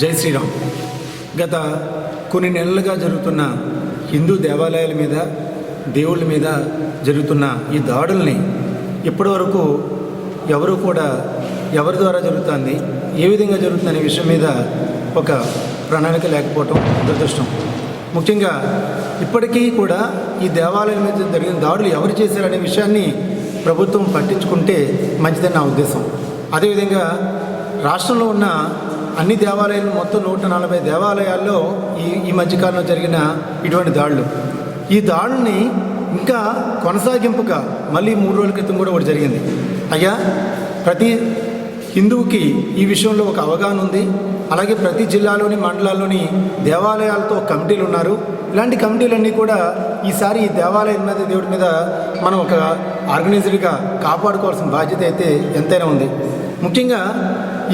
జై శ్రీరామ్. గత కొన్ని నెలలుగా జరుగుతున్న హిందూ దేవాలయాల మీద దేవుళ్ళ మీద జరుగుతున్న ఈ దాడుల్ని ఇప్పటివరకు ఎవరు కూడా ఎవరి ద్వారా జరుగుతుంది ఏ విధంగా జరుగుతుందనే విషయం మీద ఒక ప్రణాళిక లేకపోవటం దురదృష్టం. ముఖ్యంగా ఇప్పటికీ కూడా ఈ దేవాలయం మీద జరిగిన దాడులు ఎవరు చేశారనే విషయాన్ని ప్రభుత్వం పట్టించుకుంటే మంచిదని నా ఉద్దేశం. అదేవిధంగా రాష్ట్రంలో ఉన్న అన్ని దేవాలయాలు మొత్తం నూట నలభై దేవాలయాల్లో ఈ ఈ మధ్యకాలంలో జరిగిన ఇటువంటి దాడులు. ఈ దాడుల్ని ఇంకా కొనసాగింపుగా మళ్ళీ మూడు రోజుల క్రితం కూడా ఒకటి జరిగింది. అయ్యా ప్రతి హిందువుకి ఈ విషయంలో ఒక అవగాహన ఉంది. అలాగే ప్రతి జిల్లాలోని మండలాల్లోని దేవాలయాలతో కమిటీలు ఉన్నారు. ఇలాంటి కమిటీలన్నీ కూడా ఈసారి ఈ దేవాలయం మీద దేవుడి మీద మనం ఒక ఆర్గనైజర్గా కాపాడుకోవాల్సిన బాధ్యత అయితే ఎంతైనా ఉంది. ముఖ్యంగా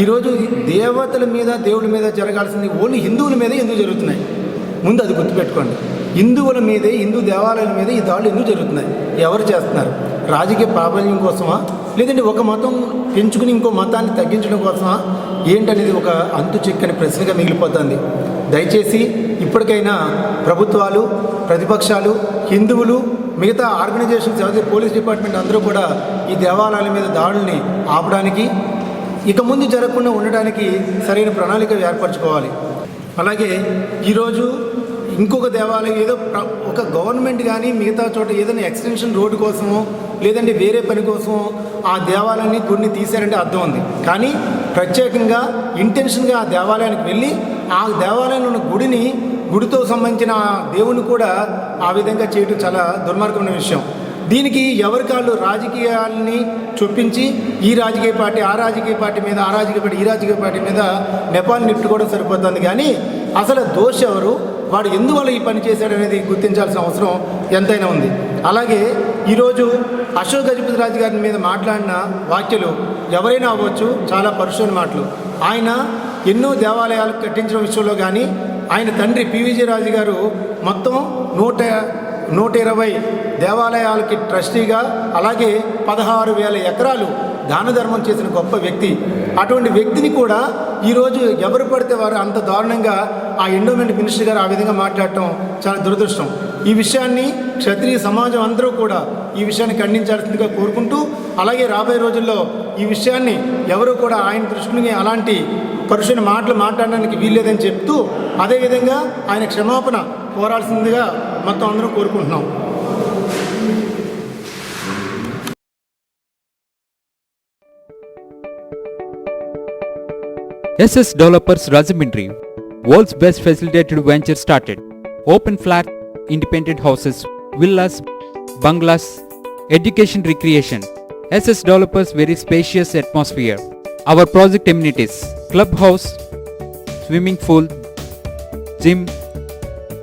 ఈరోజు దేవతల మీద దేవుడి మీద జరగాల్సింది ఓన్లీ హిందువుల మీదే ఎందుకు జరుగుతున్నాయి? ముందు అది గుర్తుపెట్టుకోండి. హిందువుల మీదే హిందూ దేవాలయాల మీద ఈ దాడులు ఎందుకు జరుగుతున్నాయి? ఎవరు చేస్తున్నారు? రాజకీయ ప్రాబల్యం కోసమా? లేదంటే ఒక మతం పెంచుకుని ఇంకో మతాన్ని తగ్గించడం కోసమా? ఏంటనేది ఒక అంతు చిక్కని ప్రశ్నగా మిగిలిపోతుంది. దయచేసి ఇప్పటికైనా ప్రభుత్వాలు ప్రతిపక్షాలు హిందువులు మిగతా ఆర్గనైజేషన్స్ ఎవరైతే పోలీస్ డిపార్ట్మెంట్ అందరూ కూడా ఈ దేవాలయాల మీద దాడుల్ని ఆపడానికి ఇక ముందు జరగకుండా ఉండడానికి సరైన ప్రణాళిక ఏర్పరచుకోవాలి. అలాగే ఈరోజు ఇంకొక దేవాలయం ఏదో ప్ర- ఒక గవర్నమెంట్ కానీ మిగతా చోట ఏదైనా ఎక్స్టెన్షన్ రోడ్డు కోసమో లేదంటే వేరే పని కోసమో ఆ దేవాలయాన్ని కొన్ని తీశారంటే అర్థం ఉంది. కానీ ప్రత్యేకంగా ఇంటెన్షన్గా ఆ దేవాలయానికి వెళ్ళి ఆ దేవాలయంలో ఉన్న గుడిని గుడితో సంబంధించిన దేవుని కూడా ఆ విధంగా చేయటం చాలా దుర్మార్గమైన విషయం. దీనికి ఎవరికాళ్ళు రాజకీయాల్ని చొప్పించి ఈ రాజకీయ పార్టీ ఆ రాజకీయ పార్టీ మీద ఆ రాజకీయ పార్టీ ఈ రాజకీయ పార్టీ మీద నెపాలు నిట్టుకోవడం సరిపోతుంది. కానీ అసలు దోష ఎవరు? వాడు ఎందువల్ల ఈ పని చేశాడు అనేది గుర్తించాల్సిన అవసరం ఎంతైనా ఉంది. అలాగే ఈరోజు అశోక్ గజపతి రాజు గారి మీద మాట్లాడిన వ్యాఖ్యలు ఎవరైనా అవ్వచ్చు చాలా పరుషుని మాటలు. ఆయన ఎన్నో దేవాలయాలు కట్టించిన విషయంలో కానీ ఆయన తండ్రి పివిజి రాజు గారు మొత్తం నూట నూట ఇరవై దేవాలయాలకి ట్రస్టీగా అలాగే పదహారు వేల ఎకరాలు దాన ధర్మం చేసిన గొప్ప వ్యక్తి. అటువంటి వ్యక్తిని కూడా ఈరోజు ఎవరు పడితే వారు అంత దారుణంగా ఆ ఎండోమెంట్ మినిస్టర్ గారు ఆ విధంగా మాట్లాడటం చాలా దురదృష్టం. ఈ విషయాన్ని క్షత్రియ సమాజం అందరూ కూడా ఈ విషయాన్ని ఖండించాల్సిందిగా కోరుకుంటూ అలాగే రాబోయే రోజుల్లో ఈ విషయాన్ని ఎవరు కూడా ఆయన దృష్టిని అలాంటి పరుషుని మాటలు మాట్లాడడానికి వీల్లేదని చెప్తూ అదేవిధంగా ఆయన క్షమాపణ కోరాల్సిందిగా మొత్తం అందరం కోరుకుంటున్నాం SS Developers Rajamindri, world's best facilitated venture started. Open flat, independent houses, villas, bungalows, education recreation. SS Developers very spacious atmosphere. Our project amenities, clubhouse, swimming pool, gym,